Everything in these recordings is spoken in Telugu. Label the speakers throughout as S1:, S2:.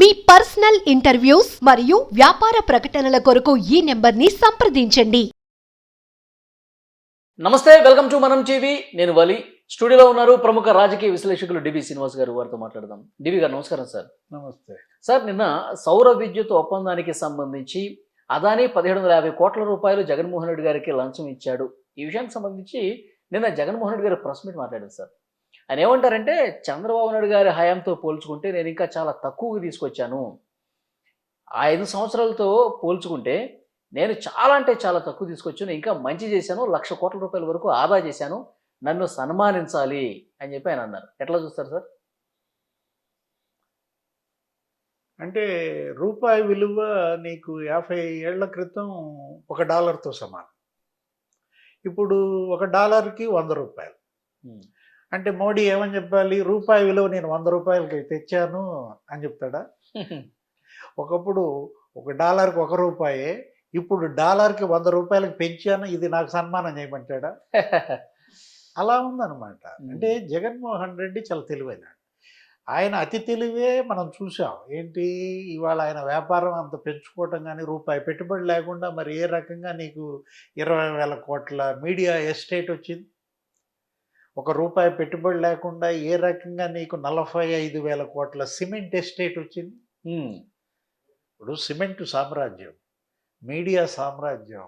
S1: మీ పర్సనల్ ఇంటర్వ్యూస్ మరియు వ్యాపార ప్రకటనల కొరకు ఈ నెంబర్ని సంప్రదించండి.
S2: నమస్తే వెల్కమ్ టు మనం టీవీ. నేను వలి. స్టూడియోలో ఉన్నారు ప్రముఖ రాజకీయ విశ్లేషకులు డిబి శ్రీనివాస్ గారు వారితో మాట్లాడదాం. డిబి గారు నమస్కారం సార్.
S3: నమస్తే.
S2: సార్ నిన్న సౌర విద్యుత్ ఒప్పందానికి సంబంధించి అదాని పదిహేడు వందల యాభై కోట్ల రూపాయలు జగన్మోహన్ రెడ్డి గారికి లంచం ఇచ్చాడు. ఈ విషయానికి సంబంధించి నిన్న జగన్మోహన్ రెడ్డి గారు ప్రెస్ మీట్ మాట్లాడారు సార్. ఆయన ఏమంటారంటే చంద్రబాబు నాయుడు గారి హయాంతో పోల్చుకుంటే నేను ఇంకా చాలా తక్కువగా తీసుకొచ్చాను. ఆ ఐదు సంవత్సరాలతో పోల్చుకుంటే నేను చాలా అంటే చాలా తక్కువ తీసుకొచ్చాను. ఇంకా మంచి చేశాను. లక్ష కోట్ల రూపాయల వరకు ఆదా చేశాను. నన్ను సన్మానించాలి అని చెప్పి ఆయన అన్నారు. ఎట్లా చూస్తారు సార్?
S3: అంటే రూపాయి విలువ నీకు యాభై ఏళ్ళ క్రితం ఒక డాలర్తో సమానం. ఇప్పుడు ఒక డాలర్కి వంద రూపాయలు. అంటే మోడీ ఏమని చెప్పాలి? రూపాయి విలువ నేను వంద రూపాయలకి తెచ్చాను అని చెప్తాడా? ఒకప్పుడు ఒక డాలర్కి ఒక రూపాయే ఇప్పుడు డాలర్కి వంద రూపాయలకి పెంచాను ఇది నాకు సన్మానం చేయమంటాడా? అలా ఉందన్నమాట. అంటే జగన్మోహన్ రెడ్డి చాలా తెలివైనాడు ఆయన అతి తెలివే మనం చూసాం ఏంటి? ఇవాళ ఆయన వ్యాపారం అంత పెంచుకోవటం కానీ రూపాయి పెట్టుబడి లేకుండా మరి ఏ రకంగా నీకు ఇరవై వేల కోట్ల మీడియా ఎస్టేట్ వచ్చింది? ఒక రూపాయి పెట్టుబడి లేకుండా ఏ రకంగా నీకు నలభై ఐదు వేల కోట్ల సిమెంట్ ఎస్టేట్ వచ్చింది. ఇప్పుడు సిమెంట్ సామ్రాజ్యం మీడియా సామ్రాజ్యం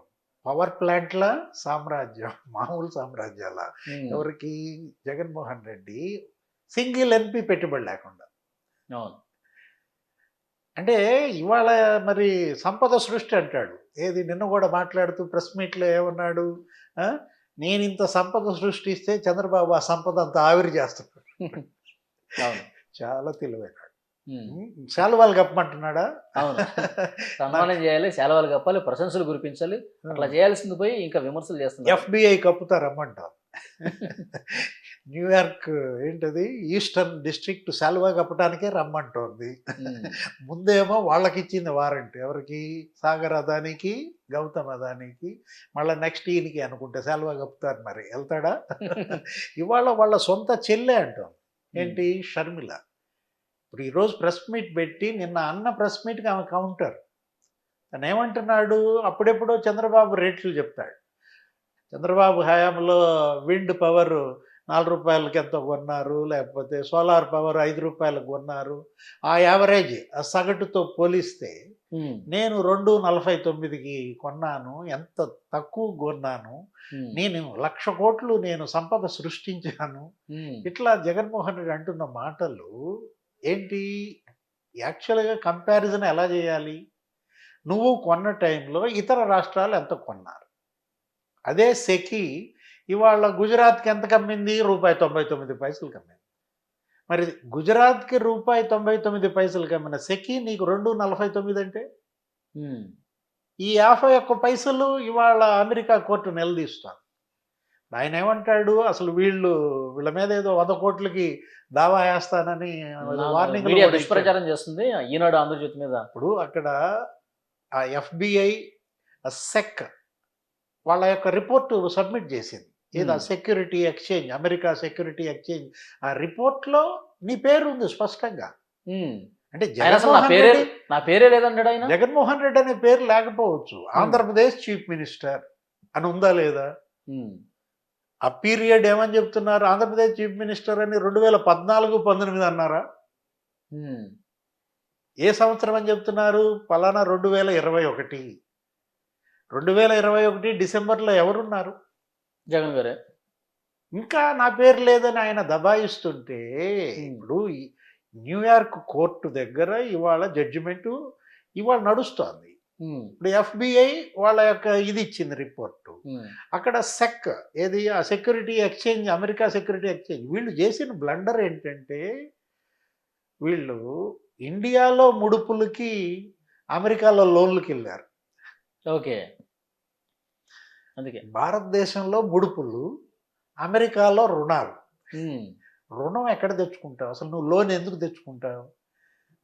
S3: పవర్ ప్లాంట్ల సామ్రాజ్యం మామూలు సామ్రాజ్యాల. ఎవరికి? జగన్మోహన్ రెడ్డి సింగిల్ ఎన్పి పెట్టుబడి లేకుండా. అంటే ఇవాళ మరి సంపద సృష్టి అంటాడు. ఏది నిన్న కూడా మాట్లాడుతూ ప్రెస్ మీట్లో ఏమన్నాడు? నేను ఇంత సంపద సృష్టిస్తే చంద్రబాబు ఆ సంపద అంత ఆవిరి చేస్తున్నాడు చాలా తెలివైనాడు. శాలువాలు కప్పమంటున్నాడా?
S2: అవును. సన్మానం చేయాలి సెలవులు కప్పాలి ప్రశంసలు కురిపించాలి. అట్లా చేయాల్సింది పోయి ఇంకా విమర్శలు చేస్తున్నారు.
S3: ఎఫ్బిఐ కప్పుతా రమ్మంటాం న్యూయార్క్ ఏంటది? ఈస్టర్న్ డిస్ట్రిక్ట్ శాలువా కప్పటానికే రమ్మంటోంది. ముందేమో వాళ్ళకి ఇచ్చింది వారంటీ. ఎవరికి? సాగర్ అదానికి గౌతమ్ అదానికి మళ్ళీ నెక్స్ట్ ఈయనకి అనుకుంటే సెలవు కప్పుతారు మరి. వెళ్తాడా? ఇవాళ వాళ్ళ సొంత చెల్లె అంటాం ఏంటి? షర్మిల. ఇప్పుడు ఈరోజు ప్రెస్ మీట్ పెట్టి నిన్న అన్న ప్రెస్ మీట్కి ఆమె కౌంటర్. తను ఏమంటున్నాడు అప్పుడెప్పుడో చంద్రబాబు రేట్లు చెప్తాడు. చంద్రబాబు హయాంలో విండ్ పవర్ నాలుగు రూపాయలకి ఎంత కొన్నారు లేకపోతే సోలార్ పవర్ ఐదు రూపాయలకు కొన్నారు ఆ యావరేజ్ ఆ సగటుతో పోలిస్తే. నేను రెండు నలభై తొమ్మిదికి కొన్నాను ఎంత తక్కువ కొన్నాను. నేను లక్ష కోట్లు నేను సంపద సృష్టించాను. ఇట్లా జగన్మోహన్ రెడ్డి అంటున్న మాటలు ఏంటి యాక్చువల్గా కంపారిజన్ ఎలా చేయాలి నువ్వు కొన్న టైంలో ఇతర రాష్ట్రాలు ఎంత కొన్నారు అదే సెకి ఇవాళ గుజరాత్కి ఎంత కమ్మింది? రూపాయి తొంభై తొమ్మిది పైసలు కమ్మింది. మరి గుజరాత్కి రూపాయి తొంభై తొమ్మిది పైసలు కమ్మిన సెకి నీకు రెండు నలభై తొమ్మిది అంటే. ఈ యాభై ఒక్క పైసలు ఇవాళ అమెరికా కోర్టు నిలదీస్తాను ఆయన ఏమంటాడు? అసలు వీళ్ళు వీళ్ళ మీద ఏదో వంద కోట్లకి దావా వేస్తానని వార్నింగ్
S2: దుష్ప్రచారం చేస్తుంది. ఈనాడు ఆంధ్రజ్యోతి మీద.
S3: ఇప్పుడు అక్కడ ఆ ఎఫ్బిఐ సెక్ వాళ్ళ యొక్క రిపోర్ట్ సబ్మిట్ చేసింది. ఏది. Security exchange America security exchange ఆ రిపోర్ట్లో నీ పేరు ఉంది స్పష్టంగా. అంటే
S2: నా
S3: జగన్మోహన్
S2: పేరే
S3: రెడ్డి
S2: నా పేరే లేదంటాడు ఆయన?
S3: జగన్మోహన్ రెడ్డి అనే పేరు లేకపోవచ్చు. ఆంధ్రప్రదేశ్ చీఫ్ మినిస్టర్ అని ఉందా లేదా. ఆ పీరియడ్ ఏమని చెప్తున్నారు? ఆంధ్రప్రదేశ్ చీఫ్ మినిస్టర్ అని రెండు వేల పద్నాలుగు పంతొమ్మిది అన్నారా. ఏ సంవత్సరం అని చెప్తున్నారు? పలానా రెండు వేల ఇరవై ఒకటి. రెండు వేల ఇరవై ఒకటి డిసెంబర్లో ఎవరున్నారు?
S2: జగన్ గారే.
S3: ఇంకా నా పేరు లేదని ఆయన దబాయిస్తుంటే ఇప్పుడు న్యూయార్క్ కోర్టు దగ్గర ఇవాళ జడ్జిమెంటు ఇవాళ నడుస్తోంది. ఇప్పుడు ఎఫ్బిఐ వాళ్ళ యొక్క ఇది ఇచ్చింది రిపోర్టు. అక్కడ సెక్ ఏది ఆ security exchange America security exchange వీళ్ళు చేసిన బ్లండర్ ఏంటంటే వీళ్ళు ఇండియాలో ముడుపులకి అమెరికాలో లోన్లకి వెళ్ళారు.
S2: ఓకే. అందుకే.
S3: భారతదేశంలో ముడుపులు అమెరికాలో రుణాలు. రుణం ఎక్కడ తెచ్చుకుంటావు? అసలు నువ్వు లోన్ ఎందుకు తెచ్చుకుంటావు?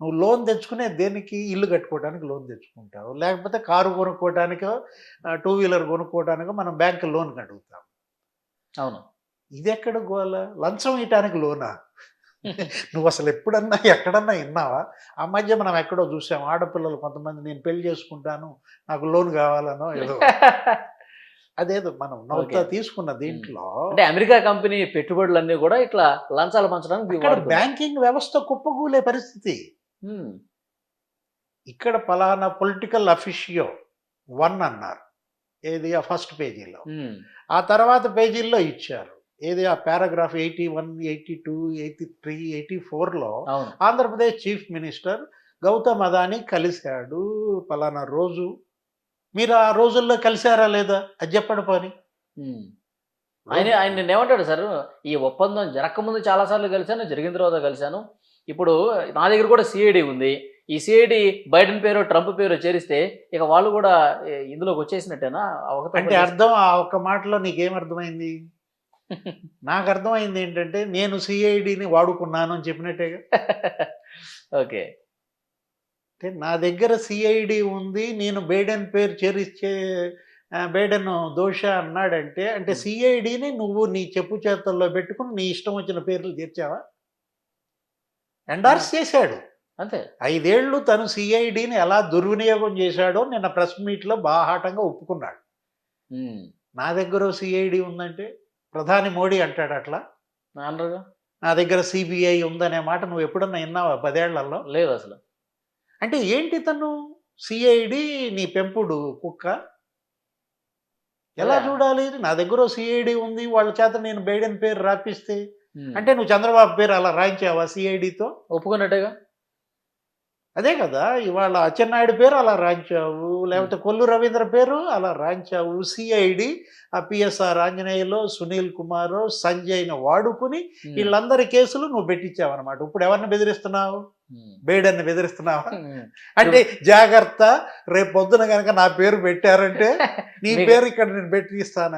S3: నువ్వు లోన్ తెచ్చుకునే దేనికి ఇల్లు కట్టుకోవడానికి లోన్ తెచ్చుకుంటావు? లేకపోతే కారు కొనుక్కోవడానికో టూ వీలర్ కొనుక్కోవడానికో మనం బ్యాంక్ లోన్ అడుగుతాం
S2: అవును.
S3: ఇది ఎక్కడ గోల? లంచం ఇయటానికి లోనా? నువ్వు అసలు ఎప్పుడన్నా ఎక్కడన్నా విన్నావా? ఆ మధ్య మనం ఎక్కడో చూసాం ఆడపిల్లలు కొంతమంది నేను పెళ్ళి చేసుకుంటాను నాకు లోన్ కావాలనో ఏదో. అదేదో మనం
S2: Okay.
S3: తీసుకున్న దీంట్లో
S2: అంటే అమెరికా కంపెనీ పెట్టుబడులన్నీ కూడా ఇట్లా లంచాలు పంచడానికి.
S3: బ్యాంకింగ్ వ్యవస్థ కుప్పకూలే పరిస్థితి. ఇక్కడ పలానా పొలిటికల్ అఫిషియో వన్ అన్నారు. ఏది ఆ ఫస్ట్ పేజీలో. ఆ తర్వాత పేజీల్లో ఇచ్చారు. ఏది ఆ paragraph eighty one eighty two eighty three eighty ఫోర్లో ఆంధ్రప్రదేశ్ చీఫ్ మినిస్టర్ గౌతమ్ అదాని కలిశాడు పలానా రోజు. మీరు ఆ రోజుల్లో కలిశారా లేదా? అది చెప్పండి పోని.
S2: ఆయన ఆయన నిన్న ఏమంటాడు సార్ ఈ ఒప్పందం జరగకముందు చాలా సార్లు కలిశాను జరిగిన తర్వాత కలిశాను. ఇప్పుడు నా దగ్గర కూడా సిఐడి ఉంది. ఈ సిఐడి బైడెన్ పేరు ట్రంప్ పేరు చేరిస్తే ఇక వాళ్ళు కూడా ఇందులోకి వచ్చేసినట్టేనా?
S3: అంటే అర్థం ఆ ఒక్క మాటలో నీకేం అర్థమైంది? నాకు అర్థమైంది ఏంటంటే నేను సిఐడిని వాడుకున్నాను అని చెప్పినట్టేగా.
S2: ఓకే.
S3: అంటే నా దగ్గర సిఐడి ఉంది నేను బైడెన్ పేరు చేరిచ్చే బైడెన్ దోష అన్నాడంటే అంటే సిఐడిని నువ్వు నీ చెప్పు చేతల్లో పెట్టుకుని నీ ఇష్టం వచ్చిన పేర్లు చేర్చావా? ఎండార్స్ చేశాడు.
S2: అంతే.
S3: ఐదేళ్ళు తను సిఐడిని ఎలా దుర్వినియోగం చేశాడో నిన్న ప్రెస్ మీట్లో బాహాటంగా ఒప్పుకున్నాడు. నా దగ్గర సిఐడి ఉందంటే ప్రధాని మోడీ అంటాడు అట్లా. నా దగ్గర సిబిఐ ఉందనే మాట నువ్వు ఎప్పుడన్నా విన్నావా పదేళ్ళలో?
S2: లేదు అసలు.
S3: అంటే ఏంటి తను? సిఐడి నీ పెంపుడు కుక్క? ఎలా. చూడాలి? నా దగ్గర సిఐడి ఉంది వాళ్ళ చేత నేను బైడెన్ పేరు రాపిస్తే. అంటే నువ్వు చంద్రబాబు పేరు అలా రాయించావా సిఐడితో
S2: ఒప్పుకున్నట్టేగా?
S3: అదే కదా ఇవాళ అచ్చెన్నాయుడు పేరు అలా రాయించావు లేకపోతే కొల్లు రవీంద్ర పేరు అలా రాయించావు. సిఐడి ఆ పిఎస్ఆర్ ఆంజనేయులో సునీల్ కుమార్ సంజయ్ని వాడుకుని. వీళ్ళందరి కేసులు నువ్వు పెట్టించావు అనమాట ఇప్పుడు ఎవరిని బెదిరిస్తున్నావు. బైడెన్ని బెదిరిస్తున్నావా. అంటే జాగ్రత్త రేపు పొద్దున కనుక నా పేరు పెట్టారంటే నీ పేరు ఇక్కడ నేను పెట్టిస్తాను?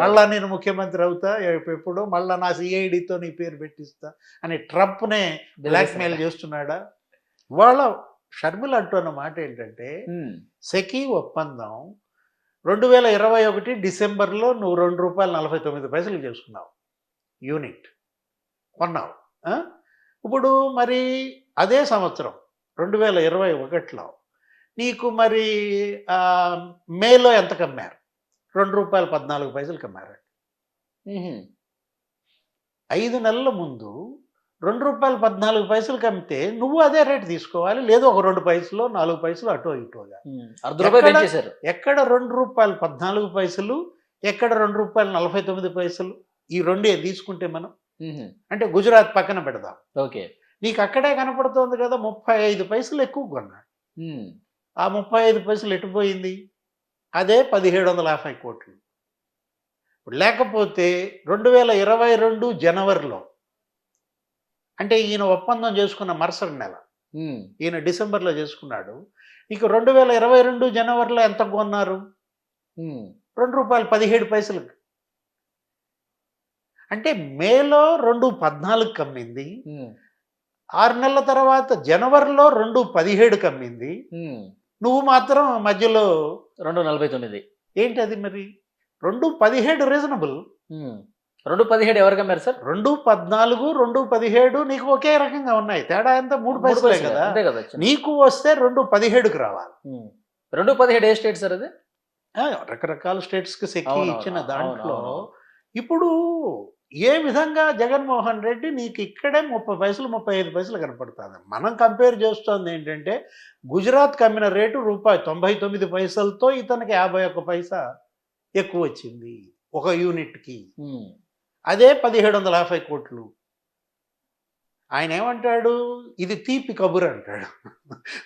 S3: మళ్ళా నేను ముఖ్యమంత్రి అవుతా ఎప్పు- ఎప్పుడు మళ్ళా నా సిఐడితో నీ పేరు పెట్టిస్తా అని ట్రంప్నే బ్లాక్మెయిల్ చేస్తున్నాడా? వాళ్ళ షర్మిల అంటున్న మాట ఏంటంటే. సెకీ ఒప్పందం రెండు వేల ఇరవై ఒకటి డిసెంబర్లో నువ్వు రెండు రూపాయలు నలభై తొమ్మిది పైసలు చేసుకున్నావు. యూనిట్. కొన్నావు? ఇప్పుడు మరి అదే సంవత్సరం రెండు వేల ఇరవై ఒకటిలో నీకు మరి మేలో ఎంత కమ్మారు? రెండు రూపాయలు పద్నాలుగు పైసలు కమ్మారు.
S2: ఉహుం.
S3: ఐదు నెలల ముందు రెండు రూపాయలు పద్నాలుగు పైసలు కమ్మితే నువ్వు అదే రేట్ తీసుకోవాలి లేదు ఒక రెండు పైసలు నాలుగు పైసలు అటో ఇటోగా ఎక్కడ- రెండు రూపాయలు పద్నాలుగు పైసలు ఎక్కడ రెండు రూపాయలు నలభై తొమ్మిది పైసలు ఈ రెండే తీసుకుంటే మనం. అంటే గుజరాత్ పక్కన పెడదాం.
S2: ఓకే.
S3: నీకు అక్కడే కనపడుతోంది కదా ముప్పై ఐదు పైసలు ఎక్కువ కొన్నాడు. ఆ ముప్పై ఐదు పైసలు ఎటుపోయింది అదే పదిహేడు వందల యాభై కోట్లు. ఇప్పుడు లేకపోతే రెండు వేల ఇరవై రెండు జనవరిలో అంటే ఈయన ఒప్పందం చేసుకున్న మరుసటి నెల. ఈయన డిసెంబర్లో చేసుకున్నాడు. నీకు రెండు వేల ఇరవై రెండు జనవరిలో ఎంత కొన్నారు. రెండు రూపాయలు పదిహేడు పైసలకు అంటే మేలో రెండు పద్నాలుగు కమ్మింది. ఆరు నెలల తర్వాత జనవరిలో రెండు పదిహేడు కమ్మింది. నువ్వు మాత్రం మధ్యలో
S2: రెండు నలభై తొమ్మిది
S3: ఏంటి అది మరి రెండు పదిహేడు రీజనబుల్.
S2: రెండు పదిహేడు ఎవరు కమ్మారు సార్
S3: రెండు పద్నాలుగు రెండు పదిహేడు నీకు ఒకే రకంగా ఉన్నాయి తేడా ఎంత మూడు పైసలే కదా. నీకు వస్తే రెండు పదిహేడుకి రావాలి.
S2: రెండు పదిహేడు ఏ స్టేట్ సార్ అది
S3: రకరకాల స్టేట్స్కి సెక్కి ఇచ్చిన దాంట్లో. ఇప్పుడు ఏ విధంగా జగన్మోహన్ రెడ్డి నీకు ఇక్కడే ముప్పై పైసలు ముప్పై ఐదు పైసలు కనపడుతుంది? మనం కంపేర్ చేస్తోంది ఏంటంటే గుజరాత్ కమ్మిన రేటు రూపాయి తొంభై తొమ్మిది పైసలతో ఇతనికి యాభై ఒక్క పైసా ఎక్కువ వచ్చింది ఒక యూనిట్కి. అదే పదిహేడు వందల యాభై కోట్లు. ఆయన ఏమంటాడు? ఇది తీపి కబురు అంటాడు.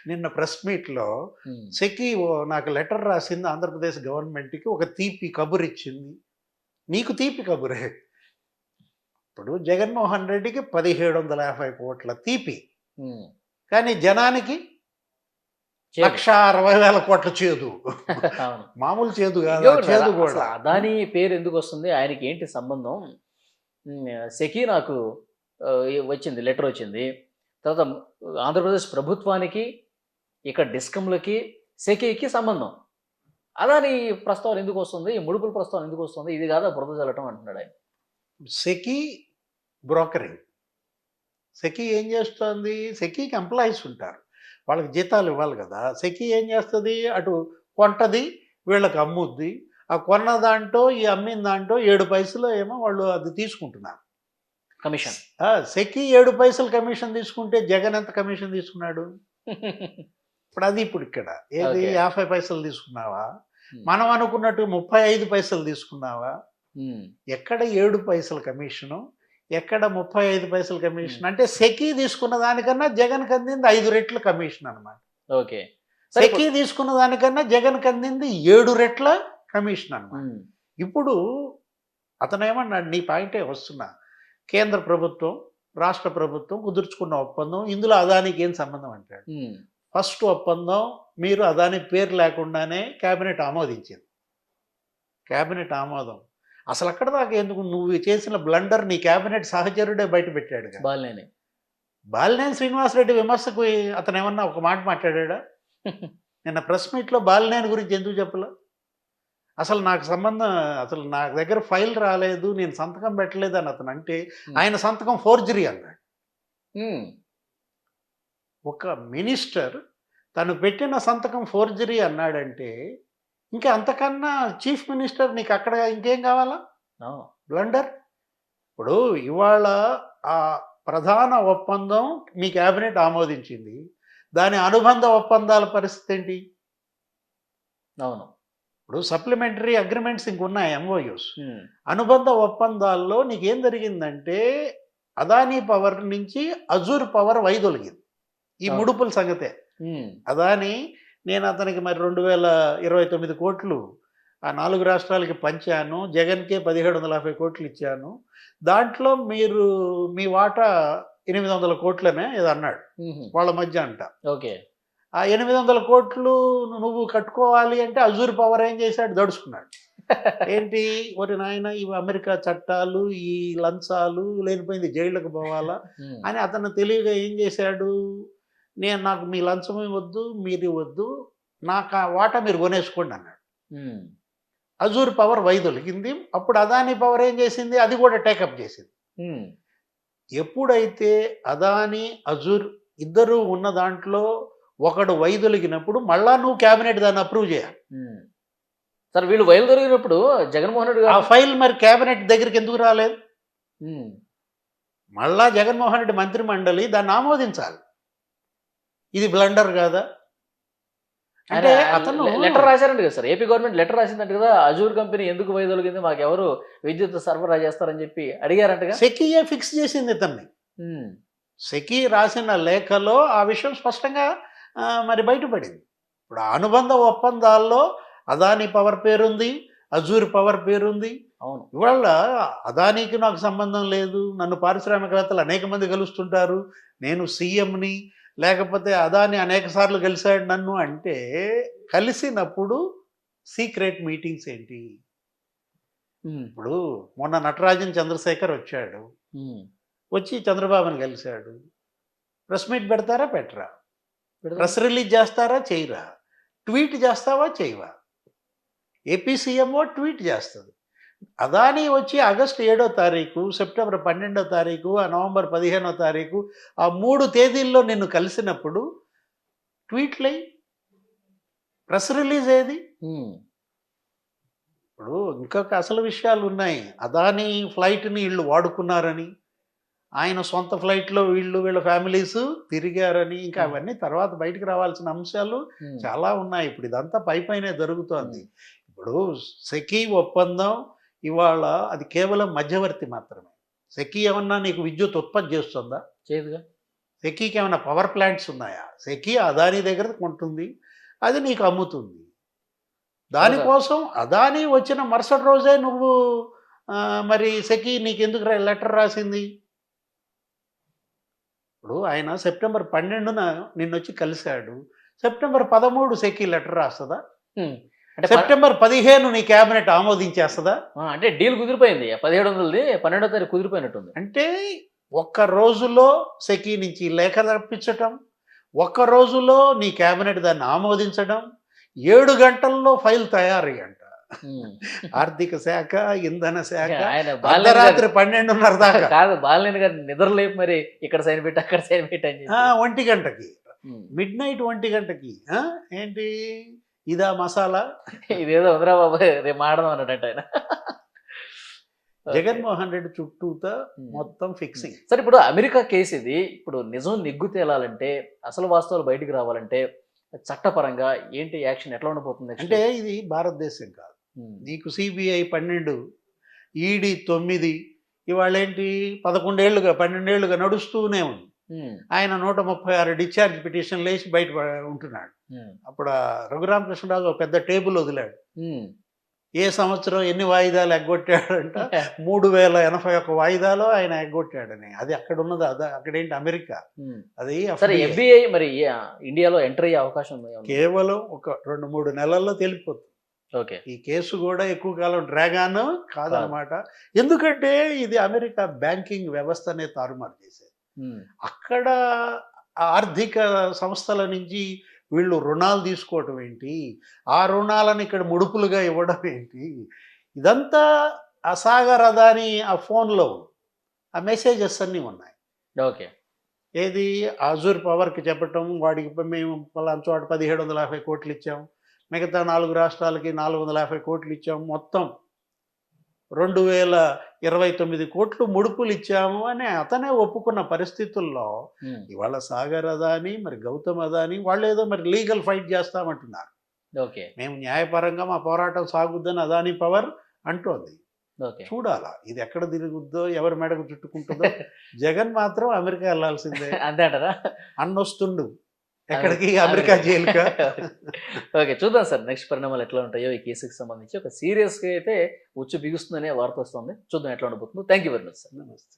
S3: నిన్న ప్రెస్ మీట్లో. సెకి నాకు లెటర్ రాసింది ఆంధ్రప్రదేశ్ గవర్నమెంట్కి ఒక తీపి కబురు ఇచ్చింది. నీకు తీపి కబురే. ఇప్పుడు జగన్మోహన్ రెడ్డికి పదిహేడు వందల యాభై కోట్ల తీపి. కానీ జనానికి. లక్ష అరవై వేల కోట్ల చేదు. మామూలు చేదు కాదు చేదు కూడా.
S2: అదాని పేరు ఎందుకు వస్తుంది? ఆయనకి ఏంటి సంబంధం? సెకీ నాకు వచ్చింది లెటర్ వచ్చింది. తర్వాత ఆంధ్రప్రదేశ్ ప్రభుత్వానికి ఇక్కడ డిస్కంలకి సెకీకి సంబంధం. అదాని ప్రస్తావన ఎందుకు వస్తుంది? ఈ ముడుపుల ప్రస్తావన ఎందుకు వస్తుంది? ఇది కాదా బురద చల్లటం అంటున్నాడు ఆయన.
S3: సెకి బ్రోకరింగ్. సెకీ ఏం చేస్తుంది? సెకీకి ఎంప్లాయీస్ ఉంటారు. వాళ్ళకి జీతాలు ఇవ్వాలి కదా. సెకీ ఏం చేస్తుంది? అటు కొంటది వీళ్ళకి అమ్ముద్ది. ఆ కొన్న దాంట్లో ఈ అమ్మిన దాంట్లో ఏడు పైసలు ఏమో వాళ్ళు అది తీసుకుంటున్నారు.
S2: కమిషన్.
S3: సెకీ ఏడు పైసలు కమిషన్ తీసుకుంటే జగన్ ఎంత కమిషన్ తీసుకున్నాడు? ఇప్పుడు అది ఇప్పుడు ఇక్కడ. ఏది. యాభై పైసలు తీసుకున్నావా. మనం అనుకున్నట్టు ముప్పై ఐదు పైసలు తీసుకున్నావా? ఎక్కడ ఏడు పైసల కమిషను ఎక్కడ ముప్పై ఐదు పైసల కమిషన్ అంటే సెకీ తీసుకున్న దానికన్నా జగన్ అందింది ఐదు రెట్ల కమిషన్ అనమాట
S2: ఓకే.
S3: సెకీ తీసుకున్న దానికన్నా జగన్ అందింది ఏడు రెట్ల కమిషన్ అనమాట ఇప్పుడు అతను ఏమన్నాడు నీ పాయింటే వస్తున్నా. కేంద్ర ప్రభుత్వం రాష్ట్ర ప్రభుత్వం కుదుర్చుకున్న ఒప్పందం ఇందులో అదానికి ఏం సంబంధం అంటాడు? ఫస్ట్ ఒప్పందం మీరు అదాని పేరు లేకుండానే కేబినెట్ ఆమోదించింది. కేబినెట్ ఆమోదం. అసలు అక్కడ దాకా ఎందుకు? నువ్వు చేసిన బ్లండర్ నీ కేబినెట్ సహచరుడే బయట పెట్టాడు.
S2: బాలినేని.
S3: బాలినేని శ్రీనివాసరెడ్డి విమర్శకు అతను ఏమన్నా ఒక మాట మాట్లాడా నిన్న ప్రెస్ మీట్లో బాలినేని గురించి ఎందుకు చెప్పలే? అసలు నాకు సంబంధం అసలు నా దగ్గర ఫైల్ రాలేదు నేను సంతకం పెట్టలేదు అని అతను అంటే ఆయన సంతకం ఫోర్జరీ అన్నాడు. ఒక మినిస్టర్ తను పెట్టిన సంతకం ఫోర్జరీ అన్నాడంటే ఇంకా అంతకన్నా చీఫ్ మినిస్టర్ నీకు అక్కడ ఇంకేం కావాలా? బ్లండర్? ఇప్పుడు ఇవాళ ఆ ప్రధాన ఒప్పందం మీ క్యాబినెట్ ఆమోదించింది. దాని అనుబంధ ఒప్పందాల పరిస్థితి ఏంటి?
S2: అవును.
S3: ఇప్పుడు సప్లిమెంటరీ అగ్రిమెంట్స్ ఇంకున్నాయి ఎంఓయూస్? అనుబంధ ఒప్పందాల్లో నీకేం జరిగిందంటే అదానీ పవర్ నుంచి అజూర్ పవర్ వైదొలిగింది. ఈ. ముడుపుల సంగతే. అదాని నేను అతనికి మరి రెండు వేల ఇరవై తొమ్మిది కోట్లు ఆ నాలుగు రాష్ట్రాలకి పంచాను జగన్కే పదిహేడు వందల యాభై కోట్లు ఇచ్చాను. దాంట్లో మీరు మీ వాటా ఎనిమిది వందల కోట్లనే ఇది అన్నాడు. వాళ్ళ మధ్య అంట.
S2: ఓకే.
S3: ఆ ఎనిమిది వందల కోట్లు నువ్వు కట్టుకోవాలి అంటే అజూర్ పవర్ ఏం చేశాడు? దడుచుకున్నాడు. ఏంటి? ఒకటి నాయన ఇవి అమెరికా చట్టాలు ఈ లంచాలు లేనిపోయింది జైళ్ళకు పోవాలా? అని అతను తెలివిగా ఏం చేశాడు? నేను నాకు మీ లంచం వద్దు మీది వద్దు నాకు ఆ వాటా మీరు కొనేసుకోండి అన్నాడు. అజూర్ పవర్ వైదొలిగింది అప్పుడు అదానీ పవర్ ఏం చేసింది? అది కూడా టేకప్ చేసింది. ఎప్పుడైతే అదానీ అజూర్ ఇద్దరు ఉన్న దాంట్లో ఒకడు వైదొలిగినప్పుడు మళ్ళా నువ్వు క్యాబినెట్ దాన్ని అప్రూవ్ చేయాలి.
S2: సార్ వీళ్ళు బయలుదేరినప్పుడు జగన్మోహన్ రెడ్డి
S3: ఆ ఫైల్ మరి క్యాబినెట్ దగ్గరికి ఎందుకు రాలేదు? మళ్ళా జగన్మోహన్ రెడ్డి మంత్రి మండలి దాన్ని ఆమోదించాలి. ఇది బ్లండర్ కాదా? అంటే అతను
S2: లెటర్ రాశారంట కదా సార్. ఏపీ గవర్నమెంట్ లెటర్ రాసిందంట కదా అజూర్ కంపెనీ ఎందుకు వైదొలిగింది మాకు ఎవరు విద్యుత్ సరఫరా చేస్తారని చెప్పి అడిగారంటగా.
S3: సెకీయే ఫిక్స్ చేసింది ఇతన్ని. సెకీ రాసిన లేఖలో ఆ విషయం స్పష్టంగా మరి బయటపడింది. ఇప్పుడు ఆ అనుబంధ ఒప్పందాల్లో అదానీ పవర్ పేరుంది అజూర్ పవర్ పేరుంది.
S2: అవును.
S3: ఇవాళ అదానీకి నాకు సంబంధం లేదు నన్ను పారిశ్రామికవేత్తలు అనేక మంది కలుస్తుంటారు నేను సీఎంని లేకపోతే అదాని అనేక సార్లు కలిశాడు నన్ను అంటే కలిసినప్పుడు సీక్రెట్ మీటింగ్స్ ఏంటి? ఇప్పుడు మొన్న నటరాజన్ చంద్రశేఖర్ వచ్చాడు. వచ్చి చంద్రబాబుని కలిశాడు ప్రెస్ మీట్ పెడతారా పెట్టరా. ప్రెస్ రిలీజ్ చేస్తారా చేయరా? ట్వీట్ చేస్తావా చేయవా? ఏపీ సీఎంఓ ట్వీట్ చేస్తుంది. అదానీ వచ్చి ఆగస్టు ఏడో తారీఖు సెప్టెంబర్ పన్నెండో తారీఖు ఆ నవంబర్ పదిహేనో తారీఖు ఆ మూడు తేదీల్లో నిన్ను కలిసినప్పుడు ట్వీట్లై ప్రెస్ రిలీజ్ ఏది? ఇప్పుడు ఇంకొక అసలు విషయాలు ఉన్నాయి. అదానీ ఫ్లైట్ని వీళ్ళు వాడుకున్నారని ఆయన సొంత ఫ్లైట్లో వీళ్ళు వీళ్ళ ఫ్యామిలీస్ తిరిగారని ఇంకా అవన్నీ తర్వాత బయటికి రావాల్సిన అంశాలు. చాలా ఉన్నాయి. ఇప్పుడు ఇదంతా పై పైనే జరుగుతోంది ఇప్పుడు సెకీ ఒప్పందం ఇవాళ అది కేవలం మధ్యవర్తి మాత్రమే. సెకీ ఏమన్నా నీకు విద్యుత్ ఉత్పత్తి చేస్తుందా?
S2: చేయదుగా
S3: సెకీకి ఏమైనా పవర్ ప్లాంట్స్ ఉన్నాయా? సెకీ అదానీ దగ్గర కొంటుంది అది నీకు అమ్ముతుంది. దానికోసం అదానీ వచ్చిన మరుసటి రోజే నువ్వు మరి సెకీ నీకు ఎందుకు లెటర్ రాసింది? ఇప్పుడు ఆయన సెప్టెంబర్ పన్నెండున నిన్నొచ్చి కలిశాడు. సెప్టెంబర్ పదమూడు సెకీ లెటర్ రాస్తుందా.
S2: అంటే
S3: సెప్టెంబర్ పదిహేను నీ క్యాబినెట్ ఆమోదించేస్తుందా?
S2: అంటే డీల్ కుదిరిపోయింది. పదిహేడు వందలది పన్నెండో తారీఖు కుదిరిపోయినట్టుంది.
S3: అంటే ఒక్క రోజులో సెకీ నుంచి లేఖ రప్పించటం ఒక్క రోజులో నీ క్యాబినెట్ దాన్ని ఆమోదించడం ఏడు గంటల్లో ఫైల్ తయారీ అంట. ఆర్థిక శాఖ ఇంధన శాఖ
S2: గారు-
S3: పన్నెండున్నర దాకా.
S2: కాదు బాలినేని గారు నిద్రలేపు మరి ఇక్కడ సైన్ పెట్టి అక్కడ సైన్ పెట్టి
S3: ఒంటి గంటకి. మిడ్ నైట్ ఒంటి గంటకి. ఏంటి? ఇదా మసాలా
S2: ఇదేదో ఉందిరా బాబు రేపు మాడదాం అన్నట్టు ఆయన
S3: జగన్మోహన్ రెడ్డి చుట్టూతో
S2: ఉమ్.
S3: మొత్తం ఫిక్సింగ్
S2: సరే ఇప్పుడు అమెరికా కేసు ఇది ఇప్పుడు నిజం నిగ్గు తేలాలంటే అసలు వాస్తవాలు బయటికి రావాలంటే చట్టపరంగా ఏంటి యాక్షన్ ఎట్లా ఉండబోతుంది?
S3: అంటే ఇది భారతదేశం కాదు
S2: ఉమ్.
S3: నీకు సిబిఐ పన్నెండు ఈడీ తొమ్మిది ఇవాళ ఏంటి పదకొండేళ్ళుగా పన్నెండేళ్ళుగా నడుస్తూనే ఉంది. ఆయన నూట ముప్పై ఆరు డిశ్చార్జ్ పిటిషన్ లేచి బయట ఉంటున్నాడు. అప్పుడు రఘురామకృష్ణరాజు ఒక పెద్ద టేబుల్ వదిలాడు. ఏ సంవత్సరం ఎన్ని వాయిదాలు ఎగ్గొట్టాడంట మూడు వేల ఎనభై ఒక్క వాయిదాలో ఆయన ఎగ్గొట్టాడని అది అక్కడ ఉన్నది అదే అక్కడేంటి అమెరికా. అది.
S2: ఎఫ్బిఐ మరి ఇండియాలో ఎంటర్ అయ్యే అవకాశం?
S3: కేవలం ఒక రెండు మూడు నెలల్లో తెలిసిపోతుంది
S2: ఓకే
S3: ఈ కేసు కూడా ఎక్కువ కాలం డ్రాగాన్ కాదనమాట ఎందుకంటే ఇది అమెరికా బ్యాంకింగ్ వ్యవస్థనే తారుమారు చేసేది. అక్కడ ఆర్థిక సంస్థల నుంచి వీళ్ళు రుణాలు తీసుకోవటం ఏంటి? ఆ రుణాలను ఇక్కడ ముడుపులుగా ఇవ్వడం ఏంటి? ఇదంతా అసాగర్ అదాని ఆ ఫోన్లో. ఆ మెసేజెస్ అన్నీ ఉన్నాయి.
S2: ఓకే.
S3: ఏది? అజూర్ పవర్కి చెప్పటం వాడికి మేము పలానా చోట పదిహేడు వందల యాభై కోట్లు ఇచ్చాం. మిగతా నాలుగు రాష్ట్రాలకి నాలుగు వందల యాభై కోట్లు ఇచ్చాం. మొత్తం రెండు వేల ఇరవై తొమ్మిది కోట్లు ముడుపులు ఇచ్చాము అని అతనే ఒప్పుకున్న పరిస్థితుల్లో. ఇవాళ సాగర్ అదాని మరి గౌతమ్ అదాని వాళ్ళు ఏదో మరి లీగల్ ఫైట్ చేస్తామంటున్నారు.
S2: ఓకే.
S3: మేము న్యాయపరంగా మా పోరాటం సాగుద్దని అదాని పవర్ అంటోంది.
S2: ఓకే.
S3: చూడాలా ఇది ఎక్కడ తిరుగుద్దో ఎవరి మెడకు చుట్టుకుంటుందో. జగన్ మాత్రం అమెరికా వెళ్ళాల్సిందే.
S2: అంతే అంటారా?
S3: అన్నొస్తుండు. ఎక్కడికి? అమెరికా జైలుకా?
S2: ఓకే చూద్దాం సార్ నెక్స్ట్ పరిణామాలు ఎట్లా ఉంటాయో ఈ కేసుకి సంబంధించి. ఒక సీరియస్గా అయితే ఉచ్చు బిగుస్తుందనే వార్త వస్తుంది. చూద్దాం ఎట్లా ఉండబోతుందో. Thank you very much sir
S3: నమస్తే.